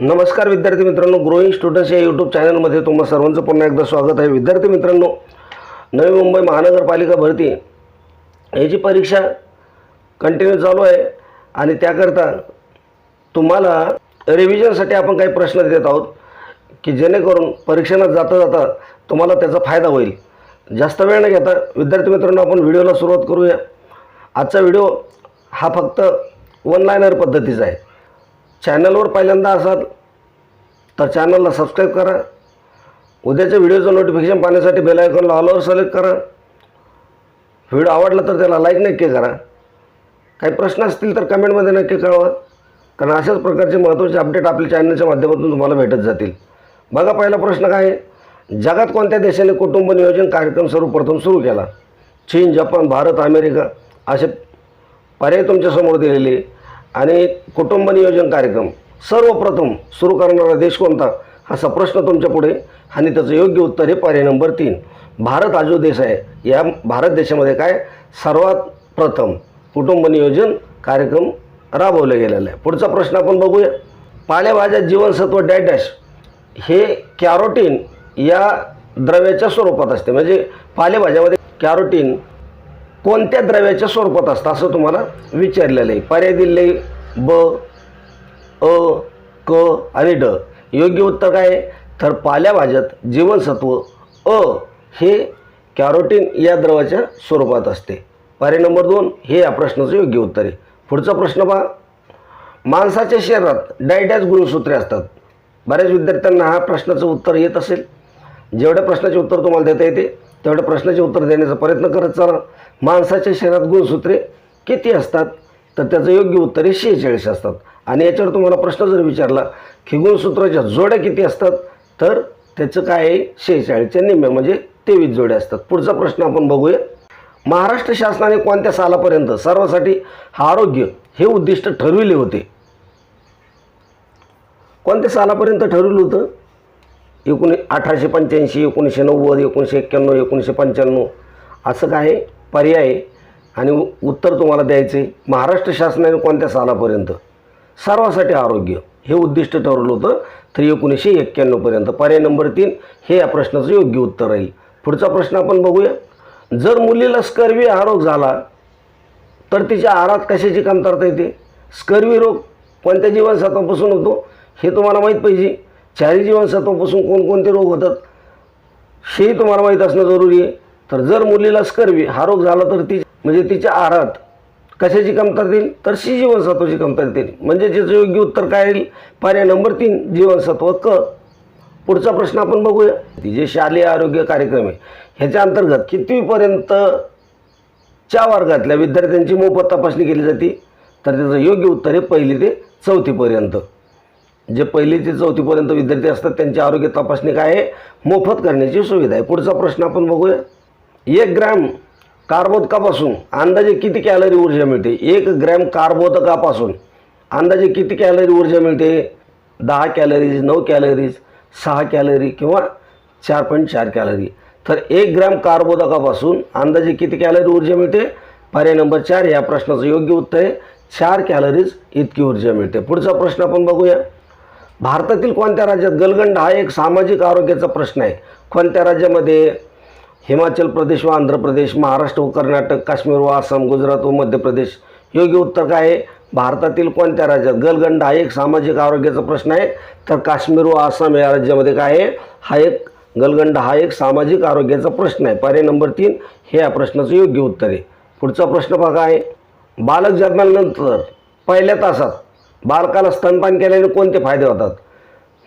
नमस्कार विद्यार्थी मित्रांनो ग्रोईंग स्टुडंट्स या यूट्यूब चॅनलमध्ये तुम्हा सर्वांचं पुन्हा एकदा स्वागत आहे. विद्यार्थी मित्रांनो नवी मुंबई महानगरपालिका भरती. याची परीक्षा कंटिन्यू चालू आहे आणि त्याकरता तुम्हाला रिव्हिजनसाठी आपण काही प्रश्न देत आहोत की जेणेकरून परीक्षेनं जाता जाता तुम्हाला त्याचा फायदा होईल. जास्त वेळ न घेता विद्यार्थी मित्रांनो आपण व्हिडिओला सुरुवात करूया. आजचा व्हिडिओ हा फक्त वन लायनर पद्धतीचा आहे. चॅनलवर पहिल्यांदा असाल तर चॅनलला सबस्क्राईब करा. उद्याच्या व्हिडिओचं नोटिफिकेशन पाहण्यासाठी बेल आयकॉनला ऑलवर सिलेक्ट करा. व्हिडिओ आवडला तर त्याला लाईक नक्की करा. काही प्रश्न असतील तर कमेंटमध्ये नक्की कळवा. कारण अशाच प्रकारचे महत्त्वाचे अपडेट आपल्या चॅनलच्या माध्यमातून तुम्हाला भेटत जातील. बघा पहिला प्रश्न काय आहे. जगात कोणत्या देशाने कुटुंब नियोजन कार्यक्रम सर्वप्रथम सुरू केला? चीन जपान भारत अमेरिका असे पर्याय तुमच्यासमोर दिलेले. आणि कुटुंब नियोजन कार्यक्रम सर्वप्रथम सुरू करणारा देश कोणता? असा प्रश्न तुमच्यापुढे. आणि त्याचं योग्य उत्तर हे पर्याय नंबर तीन. भारत हा जो देश आहे या भारत देशामध्ये काय? सर्वात प्रथम कुटुंब नियोजन कार्यक्रम राबवला गेलेला आहे. पुढचा प्रश्न आपण बघूया. पालेभाज्या जीवनसत्व डॅडॅश हे कॅरोटीन या द्रव्याच्या स्वरूपात असते. म्हणजे पालेभाज्यामध्ये कॅरोटीन कोणत्या द्रव्याच्या स्वरूपात असतं? असं तुम्हाला विचारलेलं आहे. पर्याय दिले ब अ क आणि ड. योग्य उत्तर काय आहे? तर पाल्याभाज्यात जीवनसत्व अ हे कॅरोटीन या द्रवाच्या स्वरूपात असते. पर्याय नंबर दोन हे या प्रश्नाचं योग्य उत्तर आहे. पुढचा प्रश्न पहा. माणसाच्या शरीरात डायडॅच गुणसूत्रे असतात. बऱ्याच विद्यार्थ्यांना हा प्रश्नाचं उत्तर येत असेल. जेवढ्या प्रश्नाचे उत्तर तुम्हाला देता येते तेवढ्या प्रश्नाचे उत्तर देण्याचा प्रयत्न करत चला. माणसाच्या शरीरात गुणसूत्रे किती असतात? तर त्याचं योग्य उत्तर हे शेहेचाळीस असतात. आणि याच्यावर तुम्हाला प्रश्न जर विचारला की गुणसूत्राच्या जोड्या किती असतात? तर त्याचं काय आहे? शेहेचाळीसच्या निम्म्या म्हणजे तेवीस जोड्या असतात. पुढचा प्रश्न आपण बघूया. महाराष्ट्र शासनाने कोणत्या सालापर्यंत सर्वांसाठी आरोग्य हे उद्दिष्ट ठरविले होते? कोणत्या सालापर्यंत ठरवलं होतं? एकोणी अठराशे पंच्याऐंशी एकोणीसशे नव्वद एकोणीसशे एक्क्याण्णव एकोणीसशे पंच्याण्णव असं काय आहे? पर्याय आहे. आणि उत्तर तुम्हाला द्यायचं आहे. महाराष्ट्र शासनाने कोणत्या सालापर्यंत सर्वासाठी आरोग्य हे उद्दिष्ट ठरवलं होतं तर एकोणीसशे एक्क्याण्णवपर्यंत पर्याय नंबर तीन हे या प्रश्नाचं योग्य उत्तर राहील. पुढचा प्रश्न आपण बघूया. जर मुलीला स्कर्वी हा रोग झाला तर तिच्या आहारात कशाची कमतरता येते? स्कर्वी रोग कोणत्या जीवनसत्वापासून होतो हे तुम्हाला माहीत पाहिजे. चारी जीवनसत्वापासून कोणकोणते रोग होतात हेही तुम्हाला माहीत असणं जरुरी आहे. तर जर मुलीला स्कर्वी हा रोग झाला तर ती म्हणजे तिच्या आहारात कशाची कमतरता येईल? तर सी जीवनसत्वाची कमतरता येईल. म्हणजे त्याचं योग्य उत्तर काय येईल? पर्याय नंबर तीन जीवनसत्व. क पुढचा प्रश्न आपण बघूया. ती जे शालेय आरोग्य कार्यक्रम आहे ह्याच्या अंतर्गत कितवीपर्यंत च्या वर्गातल्या विद्यार्थ्यांची मोफत तपासणी केली जाते? तर त्याचं योग्य उत्तर आहे पहिली ते चौथीपर्यंत. जे पहिली ते चौथीपर्यंत विद्यार्थी असतात त्यांची आरोग्य तपासणी काय आहे? मोफत करण्याची सुविधा आहे. पुढचा प्रश्न आपण बघूया. एक ग्रॅम कार्बोदकापासून अंदाजे किती कॅलरी ऊर्जा मिळते? एक ग्रॅम कार्बोदकापासून अंदाजे किती कॅलरी ऊर्जा मिळते? दहा कॅलरीज नऊ कॅलरीज सहा कॅलरी किंवा चार पॉईंट चार कॅलरी. तर एक ग्रॅम कार्बोदकापासून अंदाजे किती कॅलरी ऊर्जा मिळते? पर्याय नंबर चार या प्रश्नाचं योग्य उत्तर आहे. चार कॅलरीज इतकी ऊर्जा मिळते. पुढचा प्रश्न आपण बघूया. भारतातील कोणत्या राज्यात गलगंड हा एक सामाजिक आरोग्याचा प्रश्न आहे? कोणत्या राज्यामध्ये? हिमाचल प्रदेश व आंध्र प्रदेश महाराष्ट्र व कर्नाटक काश्मीर व आसाम गुजरात व मध्य प्रदेश योग्य उत्तर काय आहे? भारतातील कोणत्या राज्यात गलगंड हा एक सामाजिक आरोग्याचा प्रश्न आहे? तर काश्मीर व आसाम या राज्यामध्ये काय आहे? हा एक गलगंड हा एक सामाजिक आरोग्याचा प्रश्न आहे. पर्याय नंबर तीन हे या प्रश्नाचं योग्य उत्तर आहे. पुढचा प्रश्न बघा आहे. बालक जन्मानंतर पहिल्या तासात बालकाला स्तनपान केल्याने कोणते फायदे होतात?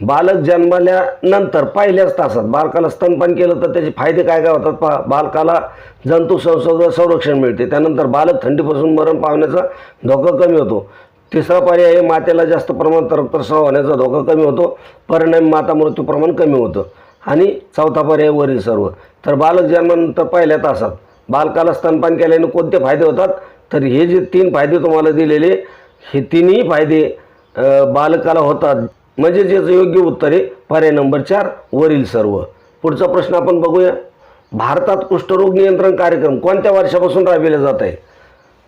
बालक जन्मल्यानंतर पहिल्याच तासात बालकाला स्तनपान केलं तर त्याचे फायदे काय काय होतात पहा. बालकाला जंतू संसर्ग संरक्षण मिळते. त्यानंतर बालक थंडीपासून मरण पावण्याचा धोका कमी होतो. तिसरा पर्याय मातेला जास्त प्रमाणात रक्तस्राव होण्याचा धोका कमी होतो. परिणामी माता मृत्यू प्रमाण कमी होतं. आणि चौथा पर्याय वरील सर्व. तर बालक जन्मानंतर पहिल्या तासात बालकाला स्तनपान केल्याने कोणते फायदे होतात? तर हे जे तीन फायदे तुम्हाला दिलेले हे तिन्ही फायदे बालकाला होतात. म्हणजे ज्याचं योग्य उत्तर आहे पर्याय नंबर चार वरील सर्व. पुढचा प्रश्न आपण बघूया. भारतात कुष्ठरोग नियंत्रण कार्यक्रम कोणत्या वर्षापासून राबविला जात आहे?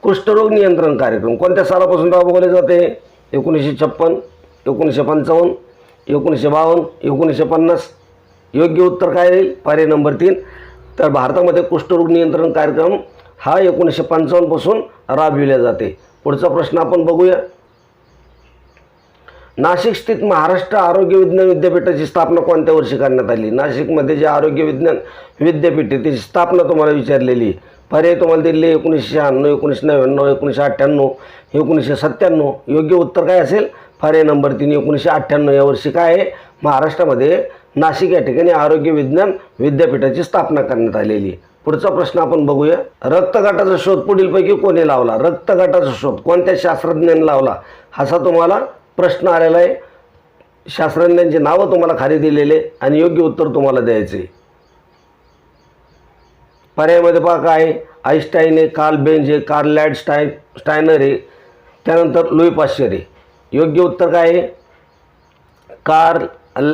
कुष्ठरोग नियंत्रण कार्यक्रम कोणत्या सालापासून राबवले जाते एकोणीसशे छप्पन एकोणीसशे पंचावन्न एकोणीसशे बावन्न एकोणीसशे पन्नास. योग्य उत्तर काय येईल पर्याय नंबर तीन. तर भारतामध्ये कुष्ठरोग नियंत्रण कार्यक्रम हा एकोणीसशे पंचावन्नपासून राबविला जाते. पुढचा प्रश्न आपण बघूया. नाशिक स्थित महाराष्ट्र आरोग्य विज्ञान विद्यापीठाची स्थापना कोणत्या वर्षी करण्यात आली? नाशिकमध्ये जे आरोग्य विज्ञान विद्यापीठ आहे त्याची स्थापना तुम्हाला विचारलेली. आहे. पर्याय तुम्हाला दिले एकोणीसशे शहाण्णव एकोणीसशे नव्याण्णव एकोणीसशे अठ्ठ्याण्णव एकोणीसशे सत्त्याण्णव. योग्य उत्तर काय असेल? पर्याय नंबर तीन एकोणीसशे अठ्ठ्याण्णव या वर्षी काय आहे? महाराष्ट्रामध्ये नाशिक या ठिकाणी आरोग्य विज्ञान विद्यापीठाची स्थापना करण्यात आलेली. आहे पुढचा प्रश्न आपण बघूया. रक्तगटाचा शोध पुढीलपैकी कोणी लावला? रक्तगटाचा शोध. कोणत्या शास्त्रज्ञाने लावला? असा तुम्हाला प्रश्न आलेला आहे. शास्त्रज्ञांची नावं तुम्हाला खाली दिलेले आणि योग्य उत्तर तुम्हाला द्यायचे पर्यायामध्ये पहा काय आईस्टाईन आहे कार्ल बेंज आहे कार्ल लॅड स्टाईन स्टायनर आहे. त्यानंतर लुई पाश्चर आहे. योग्य उत्तर काय आहे? कार्ल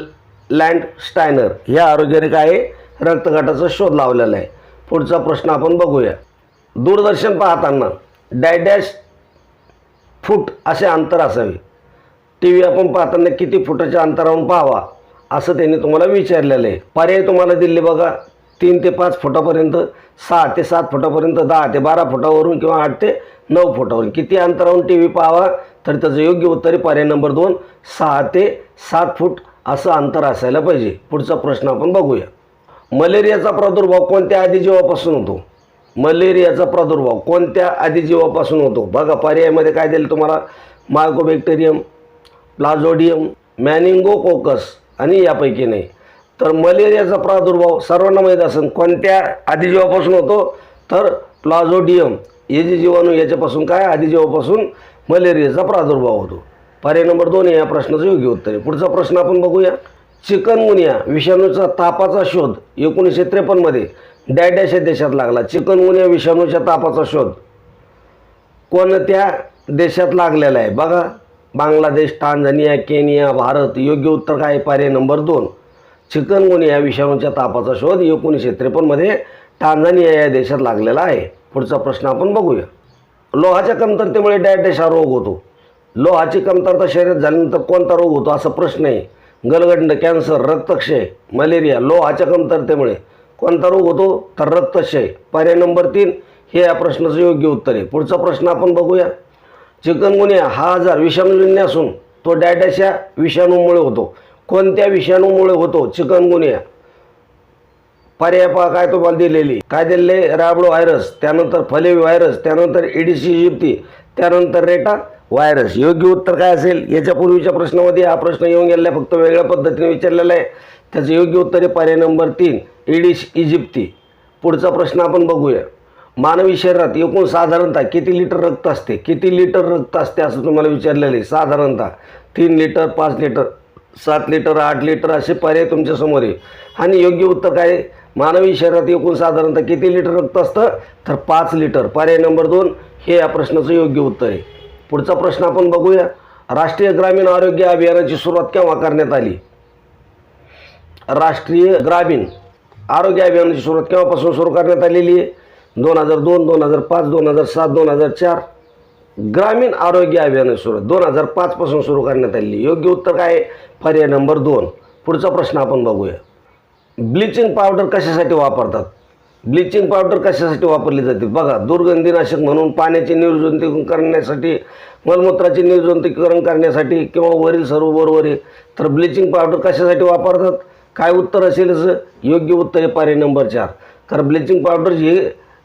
लँड स्टायनर ह्या आरोग्याने काय आहे? रक्तगटाचा शोध लावलेला आहे. पुढचा प्रश्न आपण बघूया. दूरदर्शन पाहताना डॅडॅश फूट असे अंतर असावे. टी व्ही आपण पाहताना किती फुटाच्या अंतरावरून पाहावा असं त्यांनी तुम्हाला विचारलेलं आहे. पर्याय तुम्हाला दिले बघा. तीन ते पाच फुटापर्यंत सहा ते सात फुटापर्यंत दहा ते बारा फुटावरून किंवा आठ ते नऊ फुटावरून. किती अंतरावरून टी व्ही पाहावा? तर त्याचं योग्य उत्तर पर्याय नंबर दोन. सहा ते सात फूट असं अंतर असायला पाहिजे. पुढचा प्रश्न आपण बघूया. मलेरियाचा प्रादुर्भाव कोणत्या आदिजीवापासून होतो? मलेरियाचा प्रादुर्भाव कोणत्या आदिजीवापासून होतो? बघा पर्यायामध्ये काय दिलं तुम्हाला? मायकोबॅक्टेरियम प्लाझोडियम मॅनिंगोकोकस आणि यापैकी नाही. तर मलेरियाचा प्रादुर्भाव सर्वांना माहीत असेल कोणत्या आदिजीवापासून होतो? तर प्लाझोडियम. हे जे जीवाणू याच्यापासून काय? आदिजीवापासून मलेरियाचा प्रादुर्भाव होतो. पर्याय नंबर दोन या प्रश्नाचं योग्य उत्तर आहे. पुढचा प्रश्न आपण बघूया. चिकनगुनिया विषाणूचा तापाचा शोध एकोणीसशे त्रेपन्नमध्ये डॅडॅश या देशात लागला. चिकनगुनिया विषाणूच्या तापाचा शोध. कोणत्या देशात लागलेला आहे? बघा. Bangladesh Tanzania Kenya Bharat. योग्य उत्तर काय आहे? पर्याय नंबर दोन. चिकनगुनिया विषाणूच्या तापाचा शोध एकोणीसशे त्रेपन्नमध्ये टांझानिया या देशात लागलेला आहे. पुढचा प्रश्न आपण बघूया. लोहाच्या कमतरतेमुळे डायबेटिस हा रोग होतो. लोहाची कमतरता शरीरात झाल्यानंतर कोणता रोग होतो? असा प्रश्न आहे. गलगंड कॅन्सर रक्तक्षय मलेरिया लोहाच्या कमतरतेमुळे. कोणता रोग होतो? तर रक्तक्षय. पर्याय नंबर तीन हे या प्रश्नाचं योग्य उत्तर आहे. पुढचा प्रश्न आपण बघूया. चिकनगुन्या हा आजार विषाणूजन्य असून तो डायडॅश विषाणूमुळे होतो. कोणत्या विषाणूमुळे होतो चिकनगुन्या? पर्याय पहा काय तुम्हाला दिलेली. काय दिलेले? राबडो व्हायरस त्यानंतर फलेवी व्हायरस त्यानंतर एडीसी इजिप्ती त्यानंतर रेटा व्हायरस. योग्य उत्तर काय असेल? याच्या पूर्वीच्या प्रश्नामध्ये हा प्रश्न येऊन गेलेला आहे. फक्त वेगळ्या पद्धतीने विचारलेला आहे. त्याचं योग्य उत्तर आहे पर्याय नंबर तीन इडिश इजिप्ती. पुढचा प्रश्न आपण बघूया. मानवी शरीरात एकूण साधारणतः किती लिटर रक्त असते? किती लिटर रक्त असते असं तुम्हाला विचारलेलं आहे. साधारणतः तीन लिटर पाच लिटर सात लिटर आठ लिटर असे पर्याय तुमच्यासमोर आहे. आणि योग्य उत्तर काय आहे? मानवी शरीरात एकूण साधारणतः किती लिटर रक्त असतं? तर पाच लिटर. पर्याय नंबर दोन हे या प्रश्नाचं योग्य उत्तर आहे. पुढचा प्रश्न आपण बघूया. राष्ट्रीय ग्रामीण आरोग्य अभियानाची सुरुवात केव्हा करण्यात आली? राष्ट्रीय ग्रामीण आरोग्य अभियानाची सुरुवात केव्हापासून सुरू करण्यात आलेली आहे? दोन हजार दोन दोन हजार पाच दोन हजार सात दोन हजार चार. ग्रामीण आरोग्य अभियानाची सुरुवात दोन हजार पाचपासून सुरू करण्यात आलेली योग्य उत्तर काय पर्याय नंबर दोन. पुढचा प्रश्न आपण बघूया. ब्लिचिंग पावडर कशासाठी वापरतात? ब्लिचिंग पावडर कशासाठी वापरली जाते? बघा दुर्गंधीनाशक म्हणून पाण्याचे निर्जंतुकीकरण करण्यासाठी मलमूत्राचे निर्जंतुकीकरण करण्यासाठी किंवा वरील सर्व बरोबर आहे तर ब्लिचिंग पावडर कशासाठी वापरतात? काय उत्तर असेल असं योग्य उत्तर आहे पर्याय नंबर चार. कारण ब्लिचिंग पावडर हे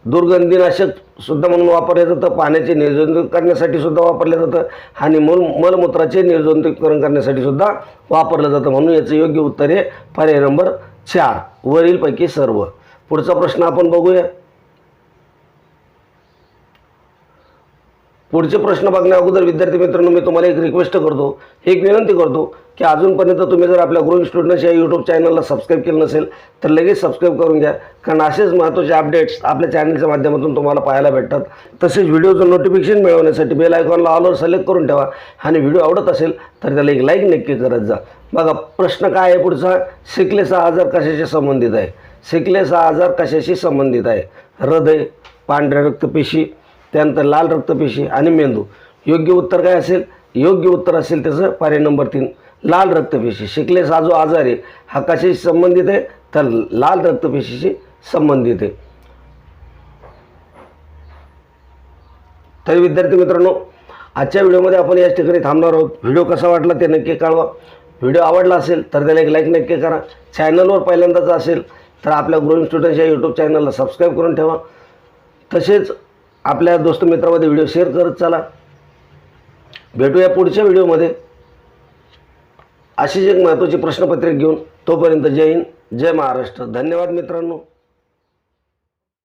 दुर्गंधीनाशक सुद्धा म्हणून वापरलं जातं पाण्याचे निर्जंतुक करण्यासाठी सुद्धा वापरलं जातं आणि मल मलमूत्राचे निर्जंतुकीकरण करण्यासाठी सुद्धा वापरलं जातं म्हणून याचं योग्य उत्तर आहे पर्याय नंबर चार. वरीलपैकी सर्व. पुढचा प्रश्न आपण बघूया. पुढचे प्रश्न बघण्या अगोदर विद्यार्थी मित्रांनो मी तुम्हाला एक रिक्वेस्ट करतो एक विनंती करतो की अजूनपर्यंत तुम्ही जर आपल्या ग्रोइंग स्टुडंट्स या यूट्यूब चॅनलला सबस्क्राईब केलं नसेल तर लगेच सबस्क्राईब करून घ्या. कारण असेच महत्त्वाचे अपडेट्स आपल्या चॅनलच्या माध्यमातून तुम्हाला पाहायला भेटतात. तसेच व्हिडिओचं नोटिफिकेशन मिळवण्यासाठी बेल आयकॉनला ऑलवर सिलेक्ट करून ठेवा. आणि व्हिडिओ आवडत असेल तर त्याला एक लाईक नक्की करत जा. बघा प्रश्न काय आहे पुढचा? सिकलेचा आजार कशाशी संबंधित आहे? सिकलेचा आजार कशाशी संबंधित आहे? हृदय पांढऱ्या रक्तपेशी त्यानंतर लाल रक्तपेशी आणि मेंदू. योग्य उत्तर काय असेल? योग्य उत्तर असेल त्याचं पर्याय नंबर तीन. लाल रक्तपेशी. सिक्लेस हा जो आजार आहे हा कशाशी संबंधित आहे? तर लाल रक्तपेशीशी संबंधित आहे. तरी विद्यार्थी मित्रांनो आजच्या व्हिडिओमध्ये आपण याच ठिकाणी थांबणार आहोत. व्हिडिओ कसा वाटला ते नक्की कळवा. व्हिडिओ आवडला असेल तर त्याला एक लाईक नक्की करा. चॅनलवर पहिल्यांदाच असेल तर आपल्या ग्रोईंग स्टुडंट्स या यूट्यूब चॅनलला सबस्क्राईब करून ठेवा. तसेच आपल्या दोस्त मित्रामध्ये व्हिडिओ शेअर करत चला. भेटूया पुढच्या व्हिडिओमध्ये अशीच एक महत्त्वाची प्रश्नपत्रिका घेऊन तोपर्यंत जय हिंद जय महाराष्ट्र. धन्यवाद मित्रांनो.